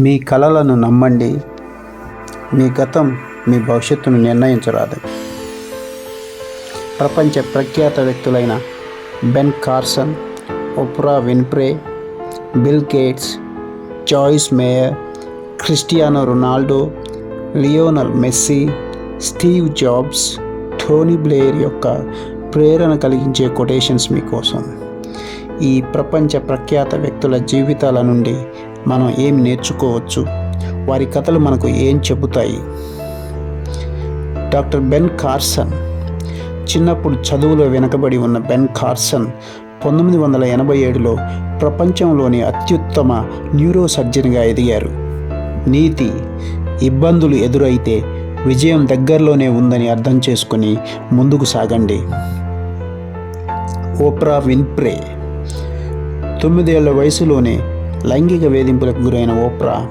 మీ కలలను నమ్మండి. మీ గతం మీ భవిష్యత్తును నిర్ణయించరాదు. ప్రపంచ ప్రఖ్యాత వ్యక్తులైన Ben Carson Oprah Winfrey Bill Gates Joyce Meyer Cristiano Ronaldo Lionel Messi Steve Jobs Tony Blair యొక్క ప్రేరణ కలిగించే కొటేషన్స్ మీకోసం. ఈ ప్రపంచ ప్రఖ్యాత వ్యక్తుల జీవితాల నుండి మనం ఏమి నేర్చుకోవచ్చు? వారి కథలు మనకు ఏం చెబుతాయి? డాక్టర్ బెన్ కార్సన్ చిన్నప్పుడు చదువులో వెనకబడి ఉన్న బెన్ కార్సన్ పంతొమ్మిది వందల ఎనభై ఏడులో ప్రపంచంలోని అత్యుత్తమ న్యూరో సర్జన్గా ఎదిగారు. నీతి ఇబ్బందులు ఎదురైతే విజయం దగ్గరలోనే ఉందని అర్థం చేసుకుని ముందుకు సాగండి. ఓప్రా విన్ప్రే తొమ్మిదేళ్ళ వయసులోనే లైంగిక వేధింపులకు గురైన ఓప్రా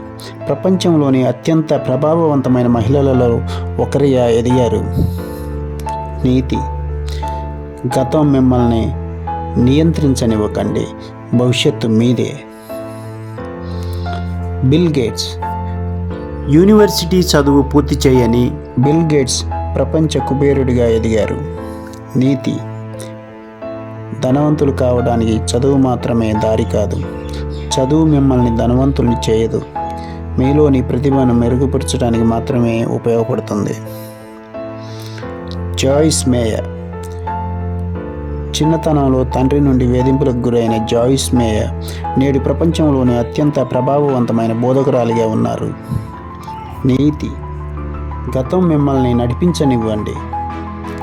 ప్రపంచంలోని అత్యంత ప్రభావవంతమైన మహిళలలో ఒకరిగా ఎదిగారు. నీతి. గతం మిమ్మల్ని నియంత్రించనివ్వకండి. భవిష్యత్తు మీదే. Bill gates. యూనివర్సిటీ చదువు పూర్తి చేయని బిల్ గేట్స్ ప్రపంచ కుబేరుడిగా ఎదిగారు. నీతి. ధనవంతులు కావడానికి చదువు మాత్రమే దారి కాదు. చదువు మిమ్మల్ని ధనవంతుల్ని చేయదు. మీలోని ప్రతిభను మెరుగుపరచడానికి మాత్రమే ఉపయోగపడుతుంది. Joyce Meyer. చిన్నతనంలో తండ్రి నుండి వేధింపులకు గురైన జాయిస్ మేయర్ నేడు ప్రపంచంలోని అత్యంత ప్రభావవంతమైన బోధకురాలిగా ఉన్నారు. నీతి. గతం మిమ్మల్ని నడిపించనివ్వండి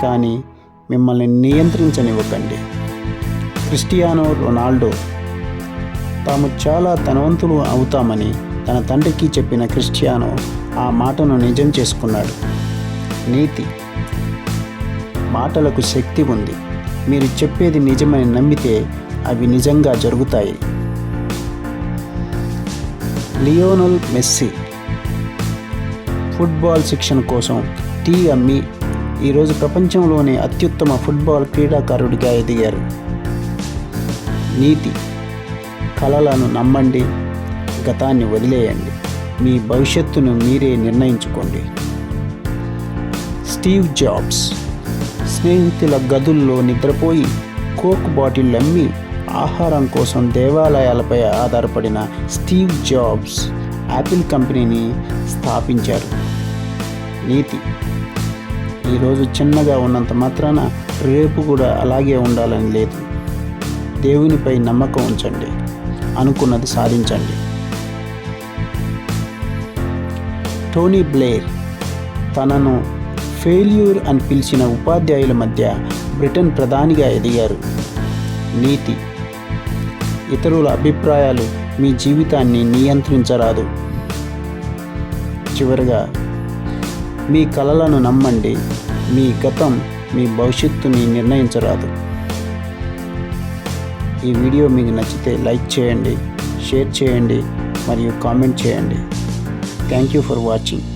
కానీ మిమ్మల్ని నియంత్రించనివ్వకండి. Cristiano Ronaldo. తాము చాలా ధనవంతులు అవుతామని తన తండ్రికి చెప్పిన క్రిస్టియానో ఆ మాటను నిజం చేసుకున్నాడు. నీతి. మాటలకు శక్తి ఉంది. మీరు చెప్పేది నిజమని నమ్మితే అవి నిజంగా జరుగుతాయి. Lionel Messi. ఫుట్బాల్ శిక్షణ కోసం టీ అమ్మి ఈరోజు ప్రపంచంలోనే అత్యుత్తమ ఫుట్బాల్ క్రీడాకారుడిగా ఎదిగారు. నీతి. కలలను నమ్మండి గతాన్ని వదిలేయండి. మీ భవిష్యత్తును మీరే నిర్ణయించుకోండి. స్టీవ్ జాబ్స్ స్నేహితుల గదుల్లో నిద్రపోయి కోక్ బాటిల్ అమ్మి ఆహారం కోసం దేవాలయాలపై ఆధారపడిన స్టీవ్ జాబ్స్ యాపిల్ కంపెనీని స్థాపించారు. నీతి. ఈరోజు చిన్నగా ఉన్నంత మాత్రాన రేపు కూడా అలాగే ఉండాలని లేదు. దేవునిపై నమ్మకం ఉంచండి. అనుకున్నది సాధించండి. టోనీ బ్లేర్ తనను ఫెయిల్యూర్ అని పిలిచిన ఉపాధ్యాయుల మధ్య బ్రిటన్ ప్రధానిగా ఎదిగారు. నీతి ఇతరుల అభిప్రాయాలు మీ జీవితాన్ని నియంత్రించరాదు. చివరగా మీ కలలను నమ్మండి. మీ గతం మీ భవిష్యత్తుని నిర్ణయించరాదు. ఈ వీడియో మీకు నచ్చితే లైక్ చేయండి షేర్ చేయండి మరియు కామెంట్ చేయండి. Thank you for watching